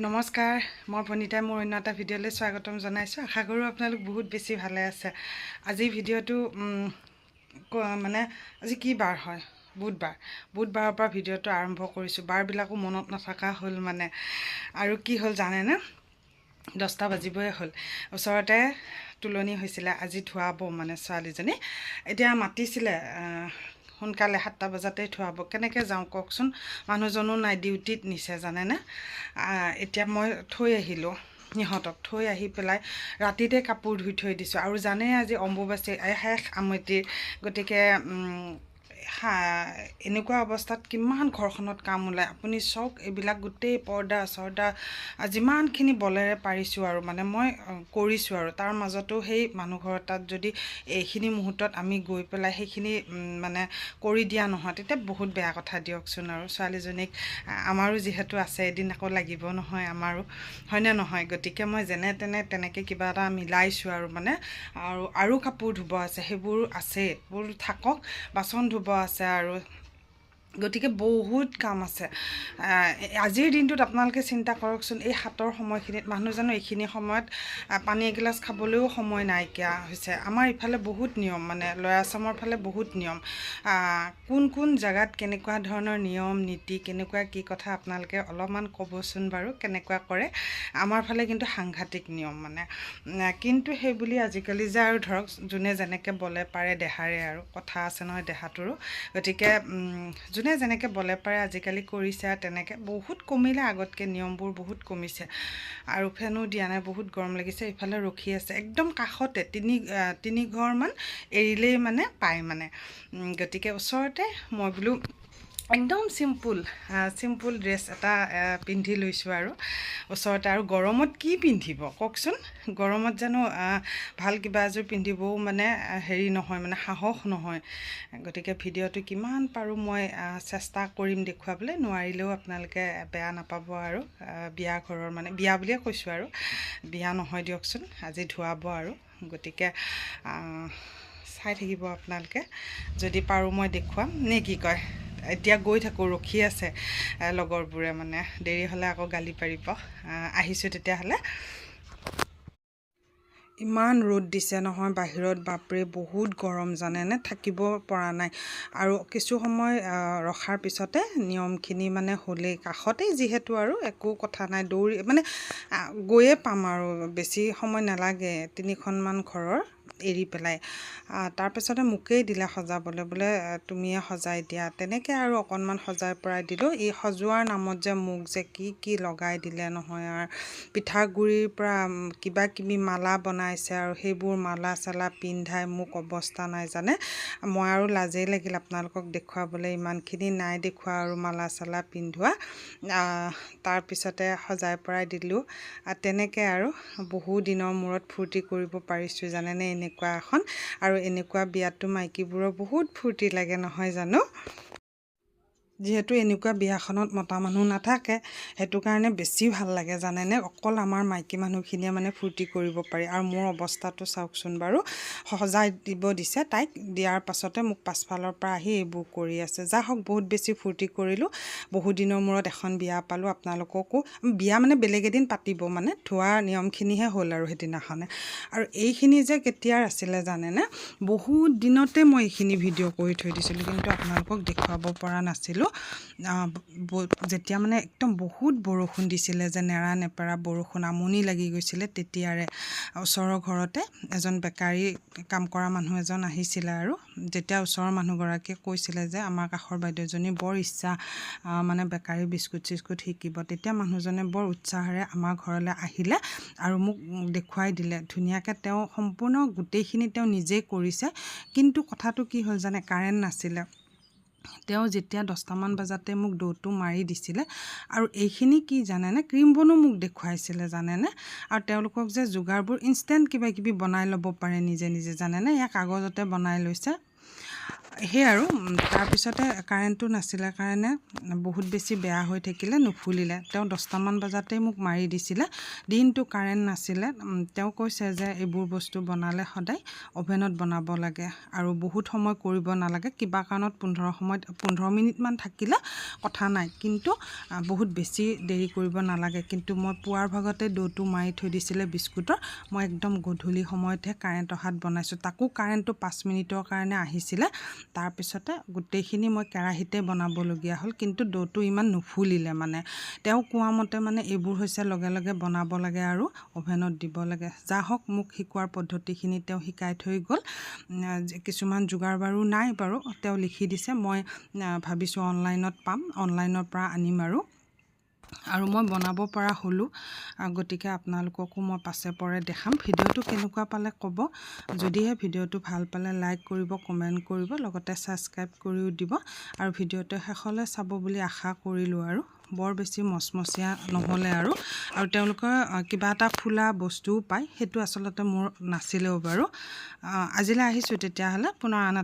নমস্কাৰ মই ভনিতাই মোৰ অন্য এটা ভিডিঅ'লৈ স্বাগতম জনাইছোঁ। আশা কৰোঁ আপোনালোক বহুত বেছি ভালে আছে। আজি ভিডিঅ'টো মানে আজি কি বাৰ হয়? বুধবাৰ। বুধবাৰৰ পৰা ভিডিঅ'টো আৰম্ভ কৰিছোঁ। বাৰবিলাকো মনত নথকা হ'ল মানে। আৰু কি হ'ল জানেনে? দহটা বাজিবই হ'ল। ওচৰতে তুলনি হৈছিলে। আজি ধুৱাব মানে ছোৱালীজনী। এতিয়া মাতিছিলে সোনকালে সাতটা বজাতেই ধুৱাব কেনেকৈ যাওঁ কওকচোন? মানুহজনো নাই ডিউটিত নিছে জানেনে? এতিয়া মই থৈ আহিলোঁ। সিহঁতক থৈ আহি পেলাই ৰাতিতে কাপোৰ ধুই থৈ দিছোঁ। আৰু জানে আজি অম্বুবাচী শেষ আমতিৰ গতিকে এনেকুৱা অৱস্থাত কিমান ঘৰখনত কাম ওলায়? আপুনি চাওক এইবিলাক গোটেই পৰ্দা চৰ্দা যিমানখিনি বলেৰে পাৰিছোঁ আৰু মানে মই কৰিছোঁ আৰু। তাৰ মাজতো সেই মানুহ ঘৰৰ তাত যদি এইখিনি মুহূৰ্তত আমি গৈ পেলাই সেইখিনি মানে কৰি দিয়া নহয় তেতিয়া বহুত বেয়া কথা দিয়কচোন আৰু। ছোৱালীজনীক আমাৰো যিহেতু আছে এদিন আকৌ লাগিব নহয় আমাৰো। হয়নে নহয়? গতিকে মই যেনে তেনে তেনেকৈ কিবা এটা মিলাইছোঁ আৰু মানে। আৰু আৰু কাপোৰ ধুব আছে সেইবোৰ আছে সেইবোৰ থাকক বাচন ধুব আছে আৰু গতিকে বহুত কাম আছে। আজিৰ দিনটোত আপোনালোকে চিন্তা কৰকচোন এই হাতৰ সময়খিনিত মানুহ জানো এইখিনি সময়ত পানী এগিলাচ খাবলৈও সময় নাইকিয়া হৈছে। আমাৰ ইফালে বহুত নিয়ম মানে ল'ৰা আছামৰ ফালে বহুত নিয়ম। কোন কোন জেগাত কেনেকুৱা ধৰণৰ নিয়ম নীতি কেনেকুৱা কি কথা আপোনালোকে অলপমান ক'বচোন বাৰু কেনেকুৱা কৰে। আমাৰ ফালে কিন্তু সাংঘাতিক নিয়ম মানে। কিন্তু সেই বুলি আজিকালি যে আৰু ধৰক যোনে যেনেকৈ বলে পাৰে দেহাৰে আৰু কথা আছে নহয় দেহাটোৰো। গতিকে যোনে যেনেকৈ বলে পাৰে আজিকালি কৰিছে তেনেকৈ। বহুত কমিলে আগতকৈ নিয়মবোৰ বহুত কমিছে। আৰু ফেনো দিয়া নাই বহুত গৰম লাগিছে ইফালে ৰখি আছে। একদম কাষতে তিনি আহ, তিনি ঘৰমান এৰিলেই মানে পায় মানে। গতিকে ওচৰতে মই বোলো একদম চিম্পুল চিম্পুল ড্ৰেছ এটা পিন্ধি লৈছোঁ আৰু। ওচৰতে আৰু গৰমত কি পিন্ধিব? কওকচোন গৰমত জানো ভাল কিবা এযোৰ পিন্ধিবও মানে হেৰি নহয় মানে সাহস নহয়। গতিকে ভিডিঅ'টো কিমান পাৰোঁ মই চেষ্টা কৰিম দেখুৱাবলৈ নোৱাৰিলেও আপোনালোকে বেয়া নাপাব আৰু বিয়া ঘৰৰ মানে বিয়া বুলিয়ে কৈছোঁ আৰু। বিয়া নহয় দিয়কচোন আজি ধুৱাব আৰু। গতিকে চাই থাকিব আপোনালোকে যদি পাৰোঁ মই দেখুৱাম। নে কি কয়? এতিয়া গৈ থাকোঁ ৰখি আছে লগৰবোৰে মানে। দেৰি হ'লে আকৌ গালি পাৰিব। আহ, আহিছোঁ তেতিয়াহ'লে। ইমান ৰ'দ দিছে নহয় বাহিৰত বাপৰে বহুত গৰম জানেনে? থাকিব পৰা নাই। আৰু কিছু সময় ৰখাৰ পিছতে নিয়মখিনি মানে হ'লেই। কাষতেই যিহেতু আৰু একো কথা নাই দৌৰি মানে গৈয়ে পাম আৰু। বেছি সময় নালাগে তিনিখনমান ঘৰৰ। এৰি পেলাই। তাৰপিছতে মোকেই দিলে সজাবলৈ বোলে তুমিয়ে সজাই দিয়া। তেনেকৈ আৰু অকণমান সজাই পৰাই দিলোঁ। এই সজোৱাৰ নামত যে মোক যে কি কি লগাই দিলে নহয় আৰু। পিঠাগুড়িৰ পৰা কিবা কিবি মালা বনাইছে আৰু সেইবোৰ মালা চালা পিন্ধাই মোক অৱস্থা নাই জানে? মই আৰু লাজেই লাগিল আপোনালোকক দেখুৱাবলৈ। ইমানখিনি নাই দেখুওৱা আৰু মালা চালা পিন্ধোৱা তাৰপিছতে সজাই পৰাই দিলোঁ। তেনেকৈ আৰু বহু দিনৰ মূৰত ফূৰ্তি কৰিব পাৰিছোঁ জানেনে? এনেকুৱা এখন। আৰু এনেকুৱা বিয়াততো মাইকীবোৰৰ বহুত ফূৰ্তি লাগে নহয় জানো? যিহেতু এনেকুৱা বিয়াখনত মতা মানুহ নাথাকে সেইটো কাৰণে বেছি ভাল লাগে জানেনে? অকল আমাৰ মাইকী মানুহখিনিয়ে মানে ফূৰ্তি কৰিব পাৰি। আৰু মোৰ অৱস্থাটো চাওকচোন বাৰু সজাই দিব দিছে। তাইক দিয়াৰ পাছতে মোক পাছফালৰ পৰা আহি এইবোৰ কৰি আছে। যা হওক বহুত বেছি ফূৰ্তি কৰিলোঁ। বহুত দিনৰ মূৰত এখন বিয়া পালোঁ। আপোনালোককো বিয়া মানে বেলেগ এদিন পাতিব মানে ধোৱা নিয়মখিনিহে হ'ল আৰু সেইদিনাখনে। আৰু এইখিনি যে কেতিয়াৰ আছিলে জানেনে? বহুত দিনতে মই এইখিনি ভিডিঅ' কৰি থৈ দিছিলোঁ কিন্তু আপোনালোকক দেখুৱাব পৰা নাছিলোঁ। যেতিয়া মানে একদম বহুত বৰষুণ দিছিলে যে নেৰা নেপেৰা বৰষুণ আমনি লাগি গৈছিলে তেতিয়াৰে ওচৰৰ ঘৰতে এজন বেকাৰী কাম কৰা মানুহ এজন আহিছিলে আৰু যেতিয়া ওচৰৰ মানুহগৰাকীয়ে কৈছিলে যে আমাৰ কাষৰ বাইদেউজনী বৰ ইচ্ছা মানে বেকাৰী বিস্কুট চিস্কুট শিকিব তেতিয়া মানুহজনে বৰ উৎসাহেৰে আমাৰ ঘৰলৈ আহিলে আৰু মোক দেখুৱাই দিলে। ধুনীয়াকৈ তেওঁ সম্পূৰ্ণ গোটেইখিনি তেওঁ নিজেই কৰিছে। কিন্তু কথাটো কি হ'ল জানে? কাৰেণ্ট নাছিলে। তেওঁ যেতিয়া দহটামান বজাতে মোক দৌৰটো মাৰি দিছিলে আৰু এইখিনি কি জানেনে? ক্ৰীম বনো মোক দেখুৱাইছিলে জানেনে? আৰু তেওঁলোকক যে যোগাৰবোৰ ইনষ্টেণ্ট কিবা কিবি বনাই ল'ব পাৰে নিজে নিজে জানেনে? ইয়াক কাগজতে বনাই লৈছে। সেই আৰু তাৰপিছতে কাৰেণ্টটো নাছিলে কাৰণে বহুত বেছি বেয়া হৈ থাকিলে নুফুলিলে। তেওঁ দহটামান বজাতেই মোক মাৰি দিছিলে। দিনটো কাৰেণ্ট নাছিলে। তেওঁ কৈছে যে এইবোৰ বস্তু বনালে সদায় অ'ভেনত বনাব লাগে আৰু বহুত সময় কৰিব নালাগে। কিবা কাৰণত পোন্ধৰ সময়ত পোন্ধৰ মিনিটমান থাকিলে কথা নাই। কিন্তু বহুত বেছি দেৰি কৰিব নালাগে। কিন্তু মই পুৱাৰ ভাগতে ডৌটো মাৰি থৈ দিছিলে বিস্কুটৰ। মই একদম গধূলি সময়তহে কাৰেণ্ট অহাত বনাইছোঁ। তাকো কাৰেণ্টটো পাঁচ মিনিটৰ কাৰণে আহিছিলে। তাৰপিছতে গোটেইখিনি মই কেৰাহীতে বনাবলগীয়া হ'ল কিন্তু ডৌটো ইমান নুফুলিলে মানে। তেওঁ কোৱা মতে মানে এইবোৰ হৈছে লগে লগে বনাব লাগে আৰু অ'ভেনত দিব লাগে। যা হওক মোক শিকোৱাৰ পদ্ধতিখিনি তেওঁ শিকাই থৈ গ'ল। কিছুমান যোগাৰ বাৰু নাই বাৰু। তেওঁ লিখি দিছে মই ভাবিছোঁ অনলাইনত পাম। অনলাইনৰ পৰা আনিম আৰু। আৰু মই বনাব পৰা হ'লোঁ। গতিকে আপোনালোককো মই পাছে পৰে দেখাম। ভিডিঅ'টো কেনেকুৱা পালে ক'ব। যদিহে ভিডিঅ'টো ভাল পালে লাইক কৰিব কমেণ্ট কৰিব লগতে ছাবস্ক্ৰাইব কৰিও দিব। আৰু ভিডিঅ'টো শেষলৈ চাব বুলি আশা কৰিলোঁ আৰু। বৰ বেছি মচমচীয়া নহ'লে আৰু। আৰু তেওঁলোকৰ আহ, কিবা এটা ফুলা বস্তুও পায়। সেইটো আচলতে মোৰ নাছিলেও বাৰু। আজিলৈ আহিছোঁ তেতিয়াহ'লে। পুনৰ আন